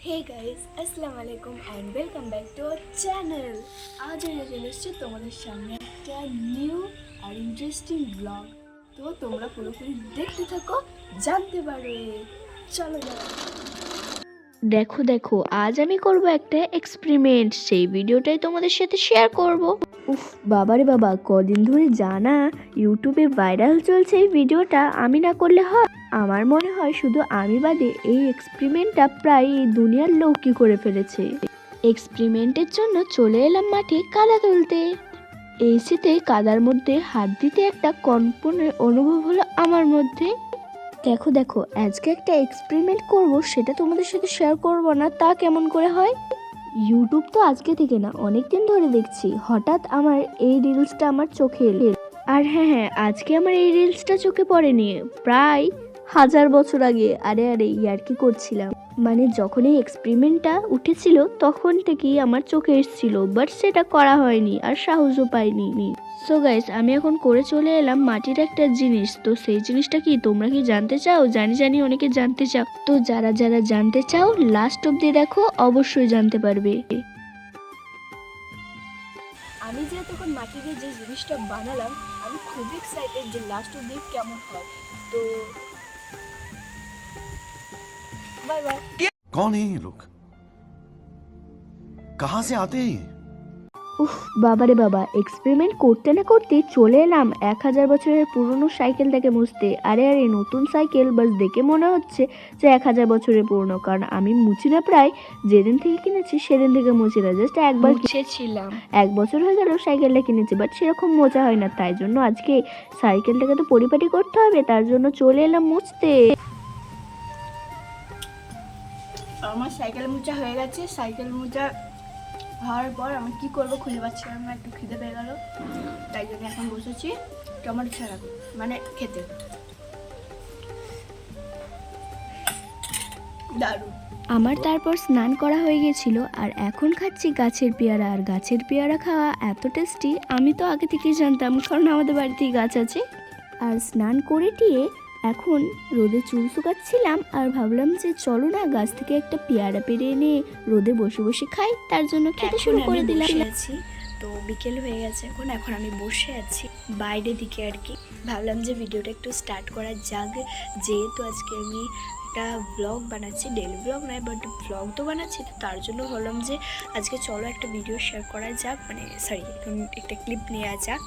হে guys আসসালামু আলাইকুম and welcome back to our channel আজ আমি চলে এসেছি তোমাদের সামনে একটা নিউ আর ইন্টারেস্টিং ব্লগ তো তোমরা পুরোপুরি দেখতে থাকো জানতে পারবে চলো দেখো দেখো আজ আমি করব একটা এক্সপেরিমেন্ট সেই ভিডিওটাই তোমাদের সাথে শেয়ার করব উফ, বাবারে বাবা, কদিন ধরে জানা ইউটিউবে ভাইরাল চলছে এই ভিডিওটা, আমি না করলে হয়? আমার মনে হয় শুধু আমি বাদে এই এক্সপেরিমেন্টটা প্রায় এই দুনিয়ার লোকই করে ফেলেছে। এক্সপেরিমেন্টের জন্য চলে এলাম মাঠে কাদা তুলতে। এই শীতে কাদার মধ্যে হাত দিতে একটা কম্পনের অনুভব হলো আমার মধ্যে। দেখো দেখো, আজকে একটা এক্সপেরিমেন্ট করব, সেটা তোমাদের সাথে শেয়ার করব না, তা কেমন করে হয়? ইউটিউব তো আজকে থেকে না অনেক দিন ধরে দেখছি। হঠাৎ আমার এই রিলসটা আমার চোখে এলো। আর হ্যাঁ হ্যাঁ আজকে আমার এই রিলসটা চোখে পড়েনি। প্রায় হাজার বছর আগে, আরে আরে, ইয়ার কি করছিলাম? মানে যখন এই এক্সপেরিমেন্টটা উঠেছিল, তখন থেকেই আমার চোখে এসেছিল বাট সেটা করা হয়নি আর সাহসও পাইনি সো গাইস আমি এখন করে চলে এলাম মাটির একটা জিনিস। তো সেই জিনিসটা কি তোমরা কি জানতে চাও? জানি জানি অনেকে জানতে চাও। তো যারা যারা জানতে চাও লাস্ট অব্দি দেখো, অবশ্যই জানতে পারবে। আমি যে তখন মাটি দিয়ে যে জিনিসটা বানালাম, আমি খুবই এক্সাইটেড যে লাস্ট অব্দি কেমন হয়। তো कौन है ये लोग कहां से आते हैं ये উফ বাবারে বাবা এক্সপেরিমেন্ট করতে না করতে চলে এলাম এক হাজার বছরের পুরনো সাইকেলটাকে মুছতে আরে আরে নতুন সাইকেল বাস দেখে মনে হচ্ছে যে এক হাজার বছরের পুরনো কারণ আমি মুছি না প্রায় যেদিন থেকে কিনেছি সেদিন থেকে মুছি না জাস্ট একবার মুছেছিলাম এক বছর হয়ে গেল সাইকেলটা কিনেছি বাট সেরকম মজা হয় না তাই জন্য আজকে সাইকেলটাকে তো পরিপাটি করতে হবে তার জন্য চলে এলাম মুছতে আমার সাইকেল মোচা হয়ে গেছে, সাইকেল মোচা হওয়ার পর আমি কি করব খুঁজে পাচ্ছিলাম না, একটু খিদে পেয়ে গেল। তাই জন্য এখন বসেছি টমেটো ছাড়া মানে খেতে। দারুণ। আমার তারপর স্নান করা হয়ে গেছিল, আর এখন খাচ্ছি গাছের পেয়ারা, আর গাছের পেয়ারা খাওয়া এত টেস্টি আমি তো আগে থেকেই জানতাম, কারণ আমাদের বাড়িতেই গাছ আছে। আর স্নান করে টিয়ে এখন রোদে চুল শুকাচ্ছিলাম আর ভাবলাম যে চলো না গাছ থেকে একটা পেয়ারা পেরে এনে রোদে বসে বসে খাই তার জন্য খেতে শুরু করে দিলাম। তো বিকেল হয়ে গেছে এখন এখন আমি বসে আছি বাইরে দিকে আর কি। ভাবলাম যে ভিডিওটা একটু স্টার্ট করা যাক যেহেতু আজকে আমি একটা ব্লগ বানাচ্ছি ডেলি ব্লগ নয় বাট ব্লগ তো বানাচ্ছি তো তার জন্য ভাবলাম যে আজকে চলো একটা ভিডিও শেয়ার করা যাক মানে সরি একটা ক্লিপ নেওয়া যাক।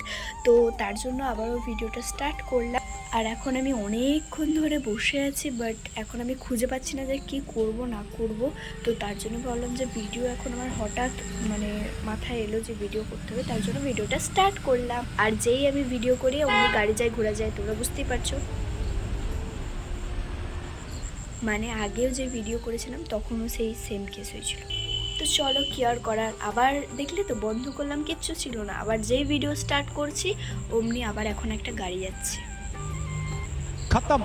তো তার জন্য আবারও ভিডিওটা স্টার্ট করলাম। আর এখন আমি অনেকক্ষণ ধরে বসে আছি বাট এখন আমি খুঁজে পাচ্ছি না যে কী করব, না করব। তো তার জন্য বললাম যে ভিডিও এখন আমার হঠাৎ মানে মাথায় এলো যে ভিডিও করতে হবে, তার জন্য ভিডিওটা স্টার্ট করলাম। আর যেই আমি ভিডিও করি অন্য গাড়ি যায় ঘোরা যায়, তোমরা বুঝতেই পারছ। মানে আগেও যে ভিডিও করেছিলাম, তখনও সেই সেম কেস হয়েছিল। তো চলো কি আর করার, আবার দেখলে তো বন্ধ করলাম, কিচ্ছু ছিল না। আবার যেই ভিডিও স্টার্ট করছি, অমনি আবার এখন একটা গাড়ি যাচ্ছে। খতম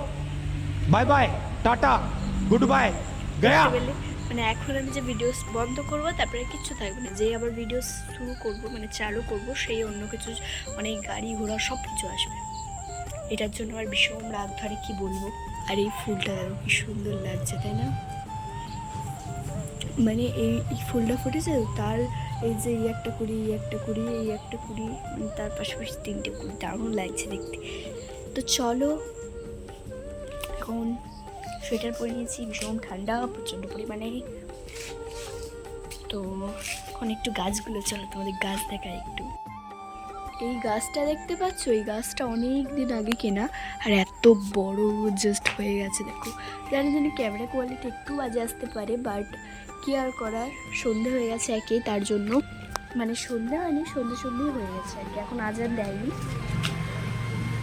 bye bye tata good bye Gaya মানে এখন আমি যে ভিডিওস বন্ধ করব, তারপরে কিছু থাকবে না। যে আবার ভিডিও শুরু করব মানে চালু করব, সেই অন্য কিছু অনেক গাড়ি ঘোড়া সব কিছু আসবে। এটার জন্য আর ভীষণ রাত ধরে কি বলব? আর এই ফুলটা দেখো, কি সুন্দর লাগছে, তাই না? মানে এই ফুলটা ফুটেছে তার এই যে এই একটা কুড়ি, এই একটা কুড়ি, এই একটা কুড়ি, তার পাশাপাশি তিনটে কুড়ি, দারুণ লাগছে দেখতে। তো চলো এখন সোয়েটার পরে নিয়েছি ভীষণ ঠান্ডা, প্রচণ্ড পরিমাণে। তো এখন একটু গাছগুলো, চলো তোমাদের গাছ দেখা একটু। এই গাছটা দেখতে পাচ্ছ? এই গাছটা অনেক দিন আগে কেনা, আর এত বড় জাস্ট হয়ে গেছে, দেখো। জানি জানি ক্যামেরা কোয়ালিটি একটু বাজে আসতে পারে বাট কি আর করার? সন্ধে হয়ে গেছে একে, তার জন্য। মানে সন্ধে হয়নি, সন্ধে সন্ধেই হয়ে গেছে আর কি। এখন আজার দেয়নি।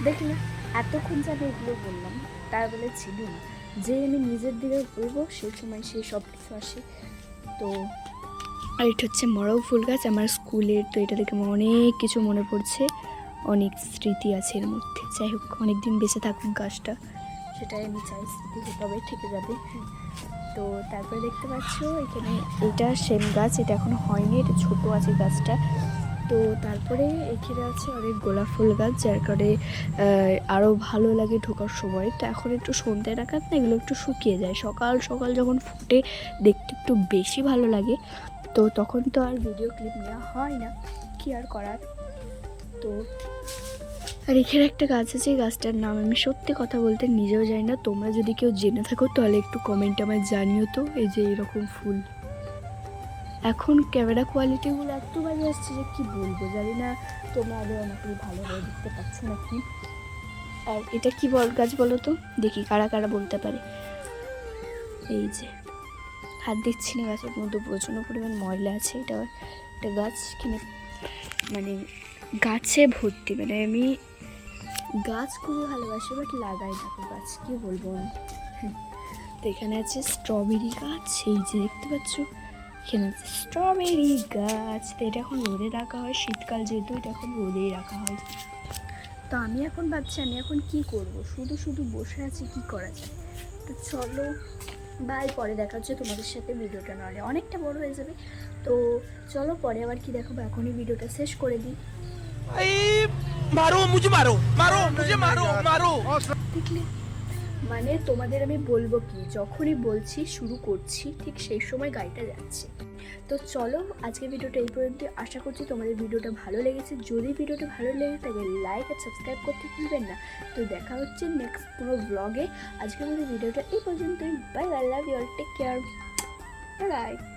দেখলে, এতক্ষণ যাবে এগুলো বললাম তার বলে ছিল না। যে আমি নিজের দিকে ঘুরবো সেই সময় সেই সব কিছু আসে। তো আর এটা হচ্ছে মরও ফুল গাছ। আমার স্কুলের তো এটা দেখে অনেক কিছু মনে পড়ছে। অনেক স্মৃতি আছে এর মধ্যে। যাই হোক অনেক দিন বেঁচে থাকুক গাছটা। সেটাই আমি চাই স্মৃতি তবে থেকে যাবে। তো তারপরে দেখতে পাচ্ছ, এখানে এটা সেম গাছ, এটা এখনও হয়নি। এটা ছোটো আছে গাছটা। তো তারপরে এখানে আছে অনেক গোলাপ ফুল গাছ, যার কারণে আরও ভালো লাগে ঢোকার সময়। তো এখন একটু সন্ধ্যে নাগাদ না এগুলো একটু শুকিয়ে যায়। সকাল সকাল যখন ফুটে দেখতে একটু বেশি ভালো লাগে। তো তখন তো আর ভিডিও ক্লিপ নেওয়া হয় না। কি আর করার? তো আর এখানে একটা গাছ আছে গাছটার নাম আমি সত্যি কথা বলতে নিজেও জানি না। তোমরা যদি কেউ জেনে থাকো, তাহলে একটু কমেন্টে আমায় জানিও তো, এই যে এরকম ফুল। এখন ক্যামেরা কোয়ালিটিগুলো এত বাজে আসছে যে কী বলব জানি না। তোমরা আগে আমাকে ভালোভাবে দেখতে পাচ্ছ নাকি? আর এটা কি বল গাছ বলো তো? দেখি কারা কারা বলতে পারে। এই যে, হাত দিচ্ছি না গাছের মধ্যে, প্রচণ্ড পরিমাণ ময়লা আছে। এটা একটা গাছ কিনে মানে গাছে ভর্তি। মানে আমি গাছ খুবই ভালোবাসি, বাট লাগাই না গাছ কি বলব আমি? তো এখানে আছে স্ট্রবেরি গাছ, এই যে দেখতে পাচ্ছ। স্ট্রবেরি গাছ তো এটা এখন রোদে রাখা হয় শীতকাল যেহেতু এটা এখন রোদেই রাখা হয়। তো আমি এখন ভাবছি আমি এখন কি করব? শুধু শুধু বসে আছি কি করা যায়? তো চলো বাই পরে দেখা হচ্ছে তোমাদের সাথে ভিডিওটা নাহলে। অনেকটা বড় হয়ে যাবে। তো চলো পরে আবার কি দেখাবো? এখনই ভিডিওটা শেষ করে দিই। মারো মুজে মারো মারো মুজে মারো মারো। দেখলে মানে তোমাদের আমি বলব কি, যখনই বলছি, শুরু করছি, ঠিক সেই সময় গাড়িটা যাচ্ছে। তো চলো, আজকে ভিডিওটা এই পর্যন্ত। আশা করছি তোমাদের ভিডিওটা ভালো লেগেছে। যদি ভিডিওটা ভালো লেগে থাকে লাইক আর সাবস্ক্রাইব করতে ভুলবেন না। তো দেখা হচ্ছে নেক্সট পুরো ব্লগে আজকের মধ্যে ভিডিওটা এই পর্যন্তই। Bye bye love you all take care bye